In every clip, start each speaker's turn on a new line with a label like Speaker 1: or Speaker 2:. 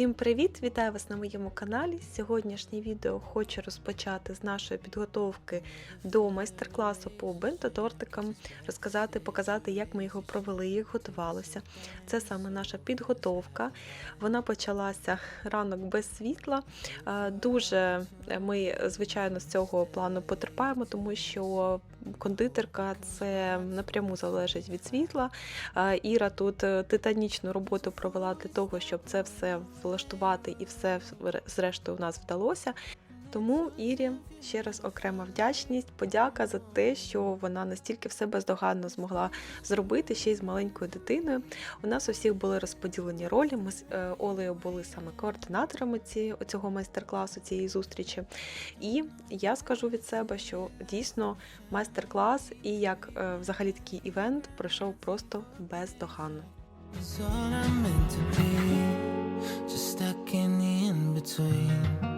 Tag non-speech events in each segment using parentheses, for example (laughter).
Speaker 1: Всім привіт! Вітаю вас на моєму каналі. Сьогоднішнє відео хочу розпочати з нашої підготовки до майстер-класу по бенто-тортикам, розказати, показати, як ми його провели, як готувалося. Це саме наша підготовка. Вона почалася ранок без світла. Е, Дуже ми, звичайно, з цього плану потерпаємо, тому що кондитерка це напряму залежить від світла. Іра тут е, титанічну роботу провела для того, щоб це все влаштувати і все зрештою у нас вдалося. Тому Ірі ще раз окрема вдячність, подяка за те, що вона настільки все бездоганно змогла зробити ще й з маленькою дитиною. У нас у всіх були розподілені ролі. Ми з е, Олею були саме координаторами цього майстер-класу, цієї зустрічі. І я скажу від себе, що дійсно майстер-клас і як е, взагалі такий івент пройшов просто бездоганно.
Speaker 2: Just stuck in the in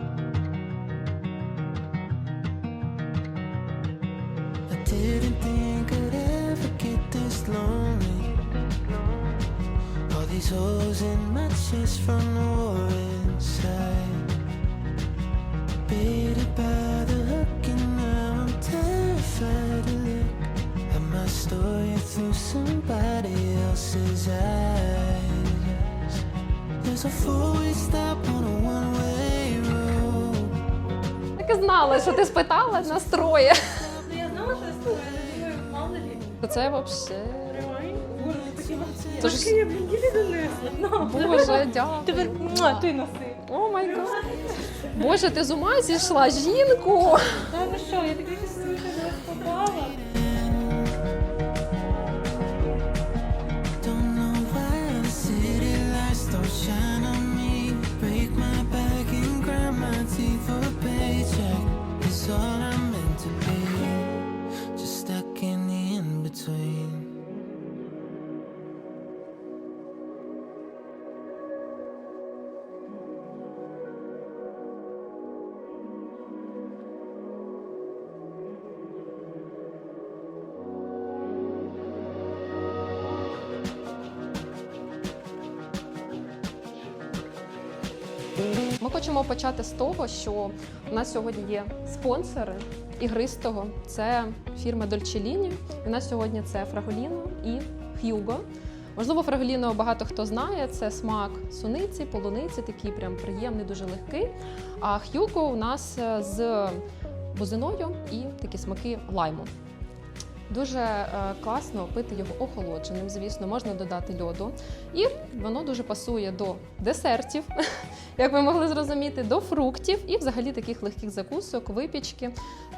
Speaker 2: didn't think I'd ever get this lonely. All these holes in my chest from the war inside. Baited by the hook, and now I'm terrified to look at my story through somebody else's eyes. There's a four-way stop on a one-way road.
Speaker 3: Знала, що ти спитала настроє. Це вообще. Тож-
Speaker 4: я блін, її донесла.
Speaker 3: Боже, дякую.
Speaker 4: Тепер муа, ти носи.
Speaker 3: О май гад. Боже, ти з ума зійшла, жінку.
Speaker 4: Та ну що, я таке
Speaker 3: хочемо почати з того, що у нас сьогодні є спонсори ігристого. Це фірма Dolcellini. У нас сьогодні це Фраголіно і Х'юго. Можливо, Фраголіно багато хто знає. Це смак суниці, полуниці, такий прям приємний, дуже легкий. А Х'юго у нас е, з бузиною і такі смаки лайму. Дуже е, класно пити його охолодженим, звісно, можна додати льоду. І воно дуже пасує до десертів, (laughs) як ви могли зрозуміти, до фруктів і взагалі таких легких закусок, випічки.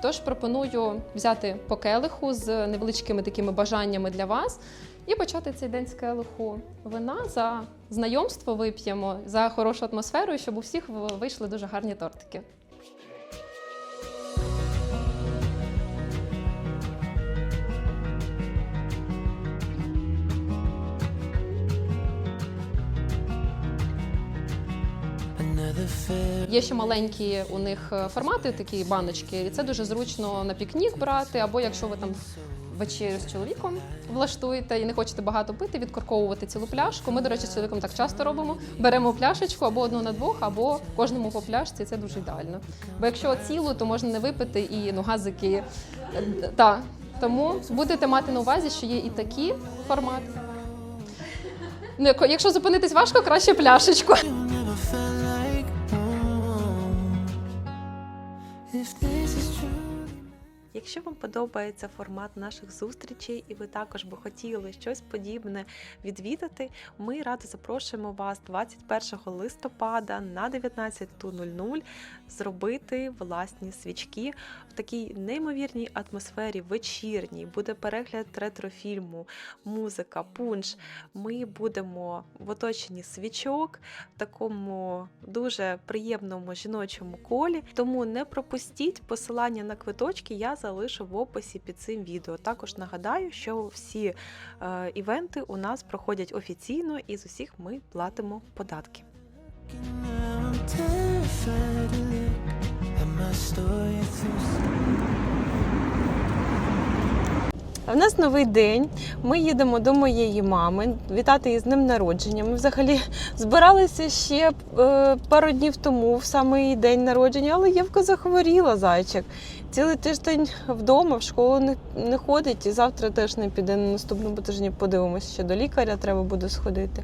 Speaker 3: Тож пропоную взяти по келиху з невеличкими такими бажаннями для вас і почати цей день з келиху вина за знайомство вип'ємо, за хорошу атмосферу, щоб у всіх вийшли дуже гарні тортики. Є ще маленькі у них е, формати, такі баночки, і це дуже зручно на пікнік брати, або якщо ви там вечерю з чоловіком влаштуєте і не хочете багато пити, відкорковувати цілу пляшку. Ми, до речі, з чоловіком так часто робимо. Беремо пляшечку або одну на двох, або кожному по пляшці. Це дуже ідеально. Бо якщо цілу, то можна не випити і ну, газики. Е, Та. Тому будете мати на увазі, що є і такі формати. Ну, Якщо зупинитись важко, краще пляшечку.
Speaker 2: if they
Speaker 1: Якщо вам подобається формат наших зустрічей, і ви також би хотіли щось подібне відвідати, ми радо запрошуємо вас 21 листопада на 19.00 зробити власні свічки в такій неймовірній атмосфері вечірній. Буде перегляд ретрофільму, музика, пунш. Ми будемо в оточенні свічок в такому дуже приємному жіночому колі. Тому не пропустіть посилання на квиточки. Я залишу в описі під цим відео. Також нагадаю, що всі е, івенти у нас проходять офіційно і з усіх ми платимо податки. У нас новий день. Ми їдемо до моєї мами вітати її з днем народження. Ми взагалі збиралися ще е, пару днів тому, в самий день народження, але Євка захворіла зайчик. Цілий тиждень вдома, в школу не, не ходить, і завтра теж не піде на наступному тижні. Подивимося, ще до лікаря треба буде сходити.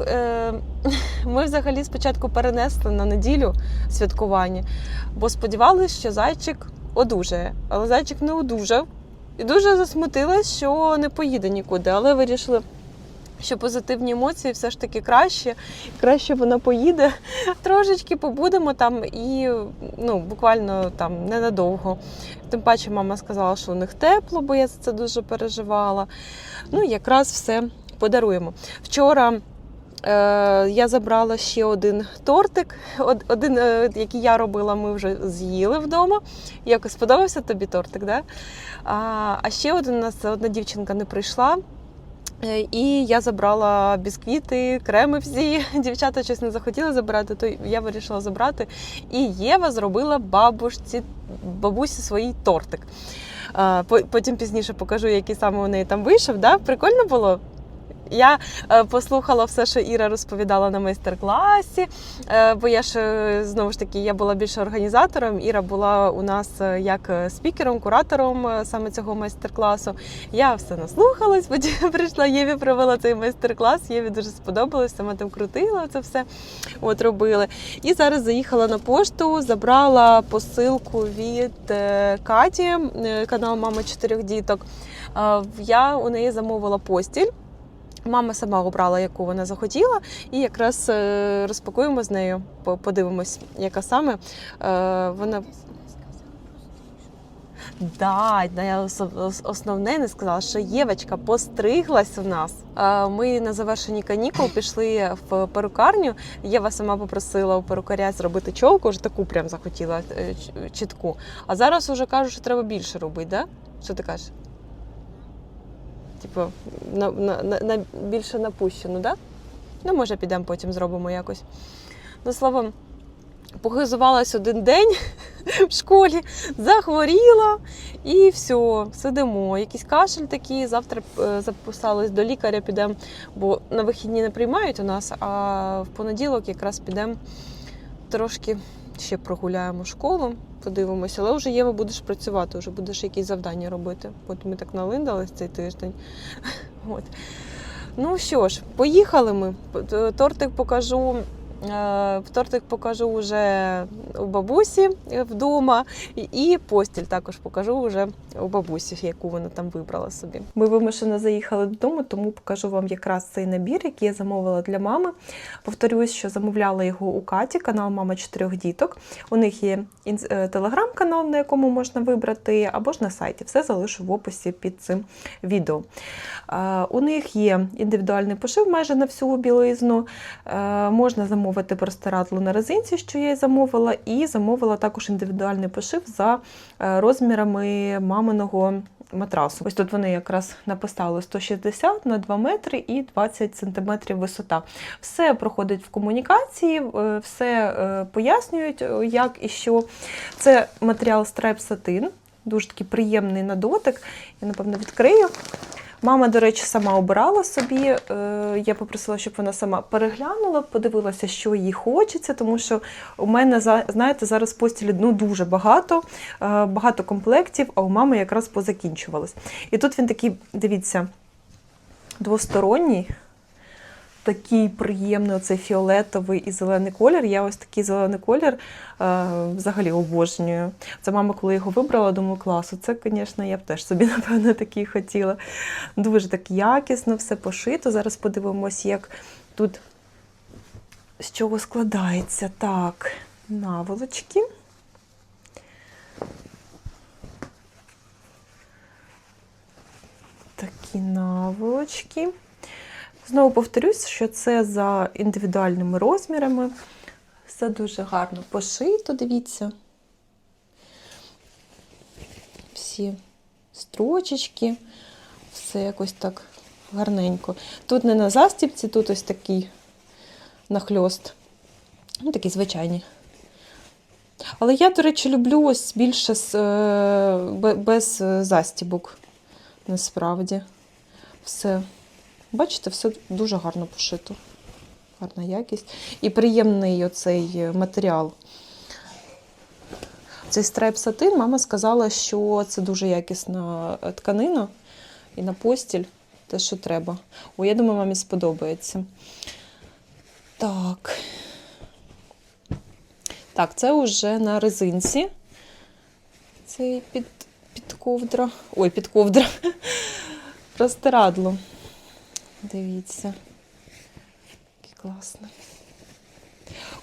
Speaker 1: Е, (laughs) Ми взагалі спочатку перенесли на неділю святкування, бо сподівалися, що зайчик одужає. Але зайчик не одужав. І дуже засмутилась, що не поїде нікуди, але вирішили, що позитивні емоції все ж таки краще. Краще вона поїде. Трошечки побудемо там і ну, буквально там ненадовго. Тим паче мама сказала, що у них тепло, бо я за це дуже переживала. Ну, якраз все подаруємо. Вчора. е, Я забрала ще один тортик, один, е, який я робила, ми вже з'їли вдома. Якось сподобався тобі тортик, да? А, ще один у нас одна дівчинка не прийшла. Е, І я забрала бісквіти, креми всі. (laughs) Дівчата щось не захотіли забирати, то я вирішила забрати. І Єва зробила бабушці, бабусі свій тортик. По- Потім пізніше покажу, який саме у неї там вийшов. Да? Прикольно було. Я е, послухала все, що Іра розповідала на майстер-класі. Е, бо я ж знову ж таки я була більше організатором. Іра була у нас е, як спікером, куратором саме цього майстер-класу. Я все наслухалась, (laughs) потім прийшла Єві, провела цей майстер-клас. Єві дуже сподобалось, сама там крутила це все. От робили. І зараз заїхала на пошту, забрала посилку від Каті, канал Мама чотирьох діток. Я у неї замовила постіль. Мама сама обрала, яку вона захотіла, і якраз е, розпакуємо з нею, подивимось, яка саме е, вона. Да, да, я ос- ос- основне не сказала, що Євочка постриглась у нас. Е, Ми на завершенні канікул пішли в перукарню. Єва сама попросила у перукаря зробити чолку, вже таку прям захотіла чітку. А зараз уже кажуть, що треба більше робити, да? Що ти кажеш? Типу, на, на, на, більше напущену, да? Ну, може, підемо потім зробимо якось. Ну, словом, погизувалась один день (laughs) в школі, захворіла і все, сидимо. Якийсь кашель такий, завтра е, записались до лікаря, підемо, бо на вихідні не приймають у нас, а в понеділок якраз підемо трошки ще прогуляємо школу, подивимося, але вже Єва будеш працювати, вже будеш якісь завдання робити. От ми так налиндались цей тиждень. (laughs) От. Ну що ж, поїхали ми. Тортик покажу. Е, Тортик покажу вже у бабусі вдома, і- постіль також покажу вже у бабусі, яку вона там вибрала собі. Ми вимушено заїхали додому, тому покажу вам якраз цей набір, який я замовила для мами. Повторюсь, що замовляла його у Каті, канал Мама чотирьох діток. У них є е, телеграм-канал, на якому можна вибрати, або ж на сайті. Все залишу в описі під цим відео. Е, У них є індивідуальний пошив майже на всю білизну. Можна замовити простирадло на резинці, що я й замовила, і замовила також індивідуальний пошив за е, розмірами маминого матрасу. Ось тут вони якраз написали 160 на 2 метри і 20 сантиметрів висота. Все проходить в комунікації, е, все е, пояснюють, як і що. Це матеріал Stripe Satin, дуже такий приємний на дотик. Я, напевно, відкрию. Мама, до речі, сама обирала собі. Е, Я попросила, щоб вона сама переглянула, подивилася, що їй хочеться, тому що у мене знаєте, зараз постілі ну, дуже багато, е, багато комплектів, а у мами якраз позакінчувалось. І тут він такий, дивіться, двосторонній. Такий приємний оцей фіолетовий і зелений колір. Я ось такий зелений колір е, взагалі обожнюю. Це мама, коли його вибрала, думаю, клас, це, звісно, я б теж собі, (laughs) напевно, такий хотіла. Дуже так якісно, все пошито. Зараз подивимось, як тут з чого складається. Так, наволочки. Такі наволочки. Знову повторюсь, що це за індивідуальними розмірами. Все дуже гарно пошито, дивіться. Всі строчечки, все якось так гарненько. Тут не на застібці, тут ось такий нахльост. Ну, такі звичайні. Але я, до речі, люблю ось більше е, без е, застібок. насправді. Все, бачите, все дуже гарно пошито. Гарна якість. І приємний оцей матеріал. Цей страйп сатин, мама сказала, що це дуже якісна е, тканина і на постіль те, що треба. О, я думаю, мамі сподобається. Так. Так, це вже на резинці. Цей під, під ковдра. Ой, під ковдра. (laughs) Простирадло. Дивіться. Класний.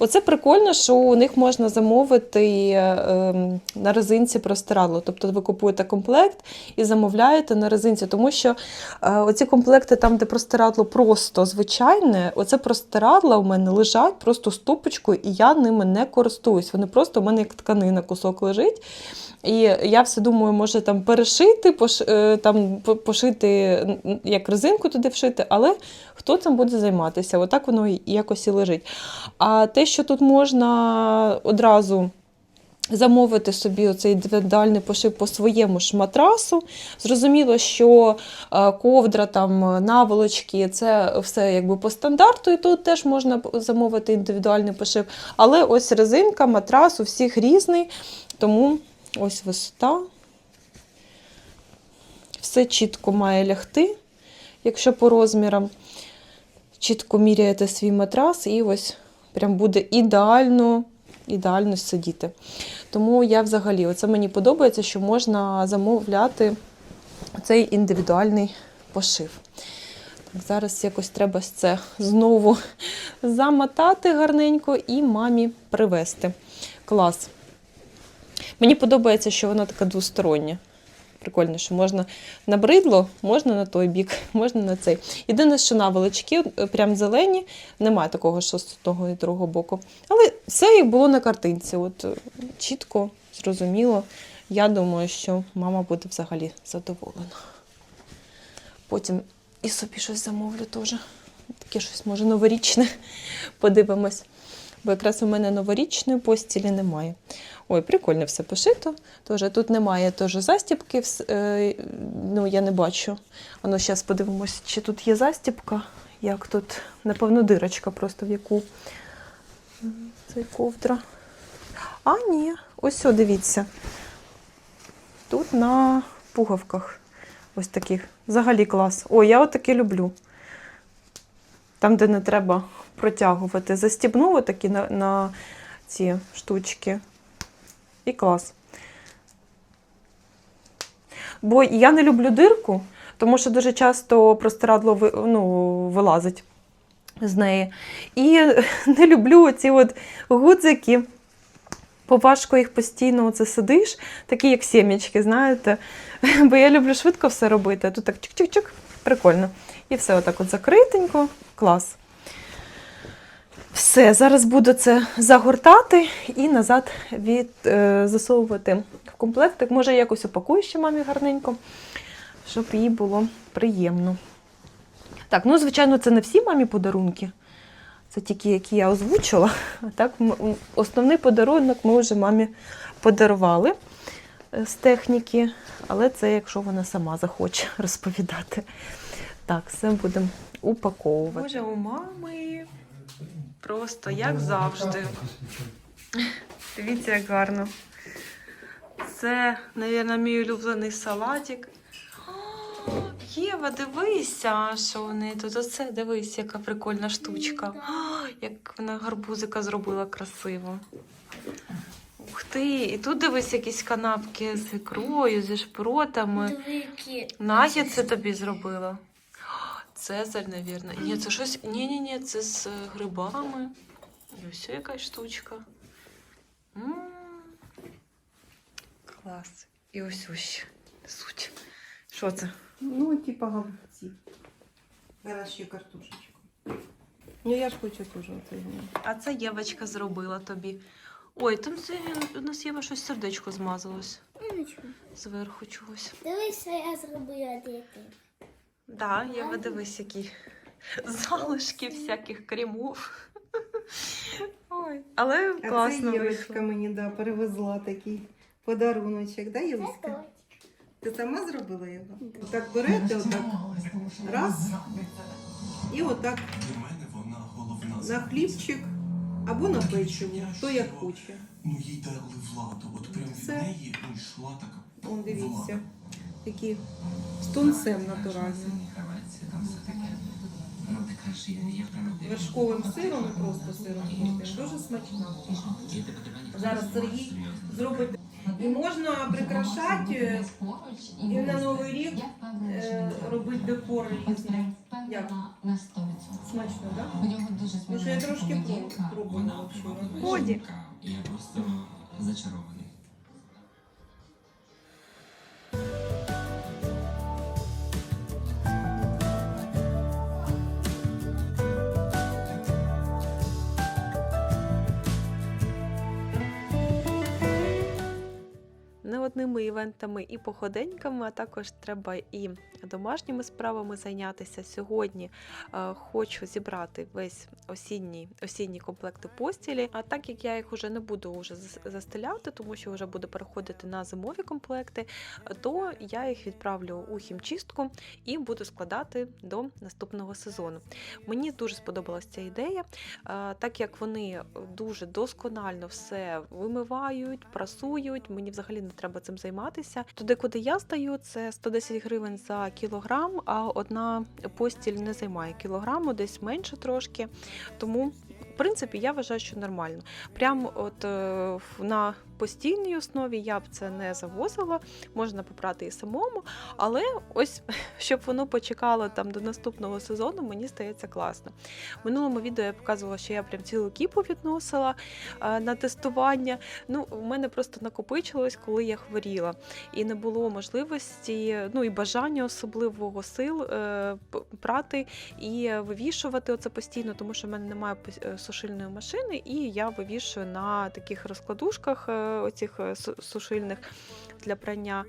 Speaker 1: Оце прикольно, що у них можна замовити е, ем, на резинці простирадло. Тобто ви купуєте комплект і замовляєте на резинці, тому що е, оці комплекти, там, де простирадло просто звичайне, оце простирадла у мене лежать просто стопочкою, і я ними не користуюсь. Вони просто у мене як тканина кусок лежить. І я все думаю, може там перешити, пош, е, там, пошити, як резинку туди вшити, але хто цим буде займатися? Отак воно якось і лежить. А те, що тут можна одразу замовити собі оцей індивідуальний пошив по своєму ж матрасу. Зрозуміло, що е, ковдра, там, наволочки, це все якби по стандарту, і тут теж можна замовити індивідуальний пошив. Але ось резинка, матрас у всіх різний, тому ось висота. Все чітко має лягти, якщо по розмірам. Чітко міряєте свій матрас, і ось прям буде ідеально, ідеально сидіти. Тому я взагалі, оце мені подобається, що можна замовляти цей індивідуальний пошив. Так, зараз якось треба це знову замотати гарненько і мамі привезти. Клас. Мені подобається, що вона така двостороння. Прикольно, що можна на бридло, можна на той бік, (laughs) можна на цей. Єдине, що наволочки е, прям зелені, немає такого, що з того і другого боку. Але все як було на картинці. От е, чітко, зрозуміло. Я думаю, що мама буде взагалі задоволена. Потім і собі щось замовлю теж. Таке щось, може, новорічне. (laughs) Подивимось. Бо якраз у мене новорічної постілі немає. Ой, прикольно все пошито. Тоже, тут немає теж застібки, е, ну я не бачу. А ну, зараз подивимось, чи тут є застібка. Як тут, напевно, дирочка просто в яку цей ковдра. А, ні, ось все, дивіться. Тут на пуговках. Ось таких. Взагалі клас. Ой, я отаке люблю. Там, де не треба протягувати. Застібнули такі на, на ці штучки. І клас. Бо я не люблю дирку, тому що дуже часто простирадло ну, вилазить з неї. І (laughs) не люблю ці от гудзики. Бо важко їх постійно оце сидиш, такі як сімечки, знаєте. (laughs) Бо я люблю швидко все робити. а Тут так чик-чик-чик, прикольно. І все отак от закритенько, клас. Все, зараз буду це загортати і назад від, е, засовувати в комплектик. Може, якось упакую ще мамі гарненько, щоб їй було приємно. Так, ну, звичайно, це не всі мамі подарунки. Це тільки які я озвучила. А так, основний подарунок ми вже мамі подарували е, з техніки, але це якщо вона сама захоче (laughs) розповідати. Так, все будемо упаковувати. Боже, у мами просто як завжди. Дивіться, як гарно. Це, мабуть, мій улюблений салатик. О, Єва, дивися, що вони тут. Оце дивись, яка прикольна штучка. О, як вона гарбузика зробила красиво. Ух ти! І тут дивись якісь канапки з ікрою, зі шпротами. Настя це тобі зробила. Цезарь, навірно. Ні, це щось. Ні, ні, це з грибами. І ось якась штучка. м Клас. І ось ось. Суть. Що це?
Speaker 5: Ну, типа голубці. Зараз ще картошечку. Ну, я ж хочу теж оце.
Speaker 1: А це Євочка зробила тобі. Ой, там це, у нас Єва щось сердечко змазалось зверху чогось.
Speaker 6: Дивись, я зробила діти.
Speaker 1: Да, Єва, дивись, які (laughs) залишки всяких кремов. (laughs) Ой, але
Speaker 5: А
Speaker 1: класно
Speaker 5: це. Євочка мені да, перевезла такий подаруночок, да, Євуська? Ти сама зробила його? Так берете, отак, раз, і отак
Speaker 7: вона головна
Speaker 5: на хлібчик або на печиво, хто як хоче.
Speaker 7: Ну їй дали владу, от прям від неї йшла така.
Speaker 5: Он дивіться, такі з тунцем натуральним. Вершковим сиром і просто сиром. Дуже смачно. Зараз Сергій зробить. І можна прикрашати е, і на Новий рік е, робити декор різний. Як?
Speaker 8: На 100%.
Speaker 5: Смачно, так?
Speaker 8: У нього дуже
Speaker 5: що я трошки проб- пробувала.
Speaker 1: Ході.
Speaker 8: Я просто зачарований.
Speaker 1: Не одними івентами і походеньками, а також треба і домашніми справами зайнятися. Сьогодні е, хочу зібрати весь осінній осінні комплекти постілі. А так як я їх уже не буду уже застеляти, тому що вже буду переходити на зимові комплекти, то я їх відправлю у хімчистку і буду складати до наступного сезону. Мені дуже сподобалася ця ідея, е, так як вони дуже досконально все вимивають, прасують. Мені взагалі не треба цим займатися. Туди, куди я стаю, це 110 гривень за кілограм, а одна постіль не займає кілограму, десь менше трошки. Тому, в принципі, я вважаю, що нормально. Прямо от е, на постійній основі я б це не завозила, можна попрати і самому, але ось (laughs) щоб воно почекало там до наступного сезону, мені стається класно. В минулому відео я показувала, що я прям цілу кіпу відносила е, на тестування. Ну, в мене просто накопичилось, коли я хворіла, і не було можливості, ну і бажання особливого сил е, прати і вивішувати оце постійно, тому що в мене немає е, сушильної машини, і я вивішую на таких розкладушках, оцих е, сушильних для прання.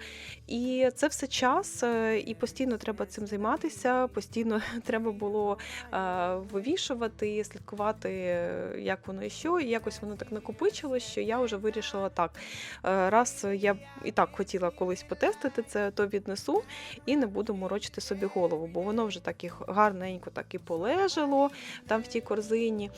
Speaker 1: І це все час, е, і постійно треба цим займатися. Постійно (laughs) треба було е, вивішувати, слідкувати, як воно і що. І якось воно так накопичилось, що я вже вирішила так. Раз я і так хотіла колись потестити це, то віднесу і не буду морочити собі голову, бо воно вже так і гарненько так і полежало там в тій корзині.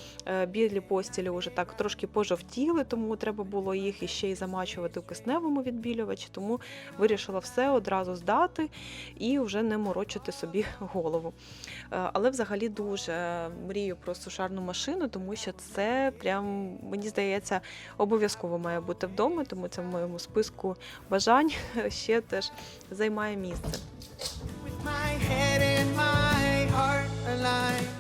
Speaker 1: Білі постілі вже так трошки пожовтіли, тому треба було їх іще й замачувати в кисневому відбілювачі. Тому вирішила все одразу здати і вже не морочити собі голову. Е, Але взагалі дуже мрію про сушарну машину, тому що це прям мені здається обов'язково має бути вдома, тому це в моєму списку бажань (laughs) ще теж займає місце.
Speaker 2: My head and my heart aligned.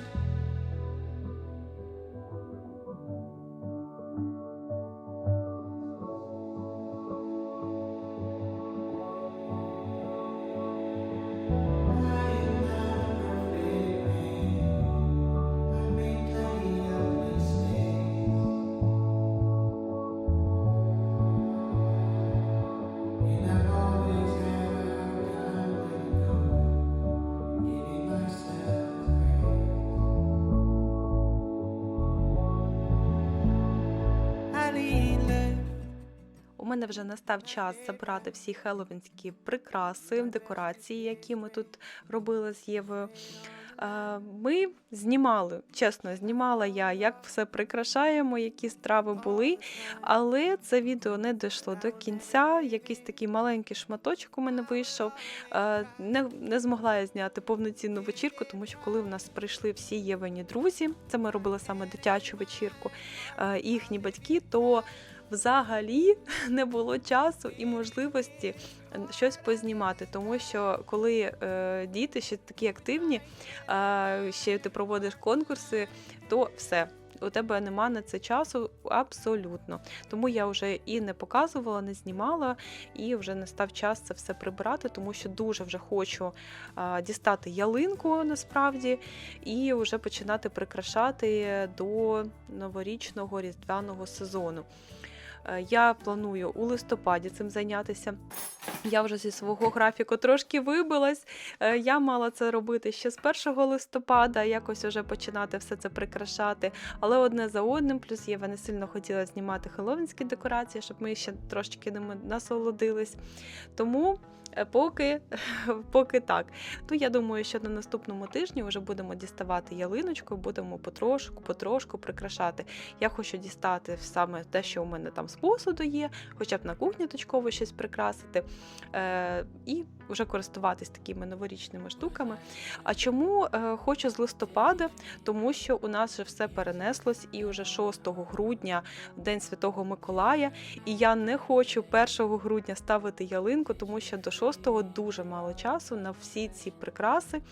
Speaker 1: Мене вже настав час забрати всі хеллоуінські прикраси, декорації, які ми тут робили з Євою. Е, Ми знімали, чесно, знімала я, як все прикрашаємо, які страви були. Але це відео не дійшло до кінця. Якийсь такий маленький шматочок у мене вийшов. Е, Не, не змогла я зняти повноцінну вечірку, тому що коли в нас прийшли всі Євені друзі, це ми робили саме дитячу вечірку, е, і їхні батьки, то взагалі (laughs) не було часу і можливості е, щось познімати, тому що коли е, діти ще такі активні, е, ще ти проводиш конкурси, то все. У тебе нема на це часу абсолютно. Тому я вже і не показувала, не знімала, і вже настав час це все прибирати, тому що дуже вже хочу а, дістати ялинку насправді і вже починати прикрашати до новорічного різдвяного сезону. Е, Я планую у листопаді цим зайнятися. Я вже зі свого графіку трошки вибилась. Е, Я мала це робити ще з 1 листопада, якось вже починати все це прикрашати. Але одне за одним, плюс Єва не сильно хотіла знімати хеловінські декорації, щоб ми ще трошечки ними насолодились. Тому поки, (laughs) поки так. То я думаю, що на наступному тижні вже будемо діставати ялиночку, будемо потрошку, потрошку прикрашати. Я хочу дістати саме те, що у мене там з посуду є, хоча б на кухні точково щось прикрасити. Е, і вже користуватись такими новорічними штуками. А чому е, хочу з листопада? Тому що у нас вже все перенеслось, і вже 6 грудня, День Святого Миколая. І я не хочу 1 грудня ставити ялинку, тому що до 6 дуже мало часу на всі ці прикраси.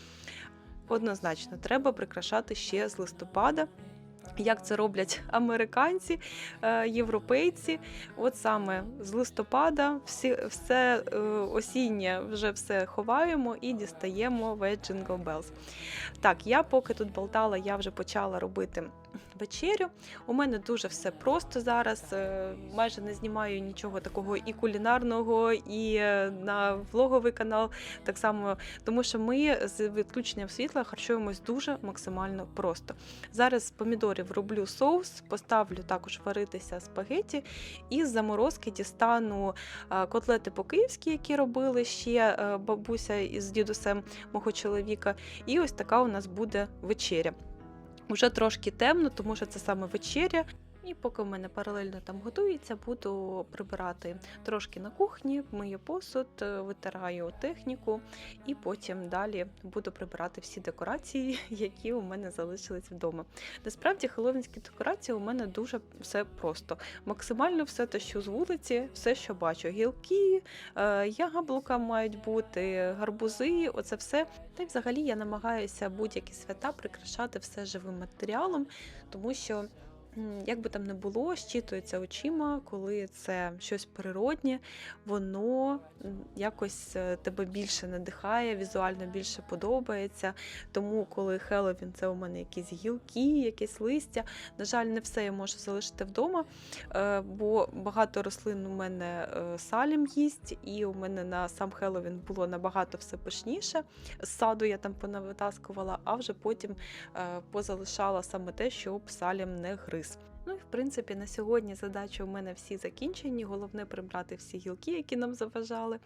Speaker 1: Однозначно, треба прикрашати ще з листопада. Як це роблять американці, е, європейці, от саме з листопада всі, все е, осіннє вже все ховаємо і дістаємо весь Jingle Bells. Так, я поки тут болтала, я вже почала робити вечерю. У мене дуже все просто зараз. е, Майже не знімаю нічого такого і кулінарного, і е, на влоговий канал так само, тому що ми з відключенням світла харчуємось дуже максимально просто. Зараз з помідорів роблю соус, поставлю також варитися спагеті, і з заморозки дістану е, котлети по-київськи, які робили ще бабуся із дідусем мого чоловіка. І ось така у нас буде вечеря. Уже трошки темно, тому що це саме вечеря. І поки в мене паралельно там готується, буду прибирати трошки на кухні, мию посуд, е, витираю техніку, і потім далі буду прибирати всі декорації, (laughs) які у мене залишились вдома. Насправді, хеллоуінські декорації у мене дуже все просто. Максимально все те, що з вулиці, все, що бачу. Гілки, е, яблука мають бути, гарбузи, оце все. Та й взагалі я намагаюся будь-які свята прикрашати все живим матеріалом, тому що. Як би там не було, щитується очима, коли це щось природнє, воно якось е, тебе більше надихає, візуально більше подобається. Тому, коли Хеллоуін, це у мене якісь гілки, якесь листя. На жаль, не все я можу залишити вдома, е, бо багато рослин у мене е, салім їсть, і у мене на сам Хеллоуін було набагато все пишніше. З саду я там понавитаскувала, а вже потім позалишала саме те, щоб салім не гриз. News. Ну і в принципі на сьогодні задачі у мене всі закінчені. Головне прибрати всі гілки, які нам заважали.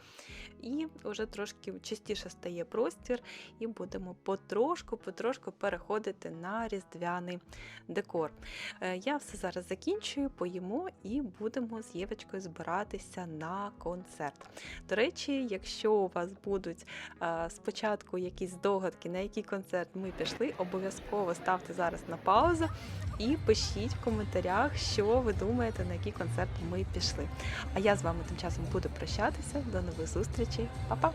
Speaker 1: І вже трошки частіше стає простір, і будемо потрошку-потрошку переходити на різдвяний декор. Е, Я все зараз закінчую, поїмо і будемо з Євочкою збиратися на концерт. До речі, якщо у вас будуть е, спочатку якісь здогадки, на який концерт ми пішли, обов'язково ставте зараз на паузу і пишіть в коментарях, що ви думаєте, на який концерт ми пішли. А я з вами тим часом буду прощатися. До нових зустрічей. Па-па!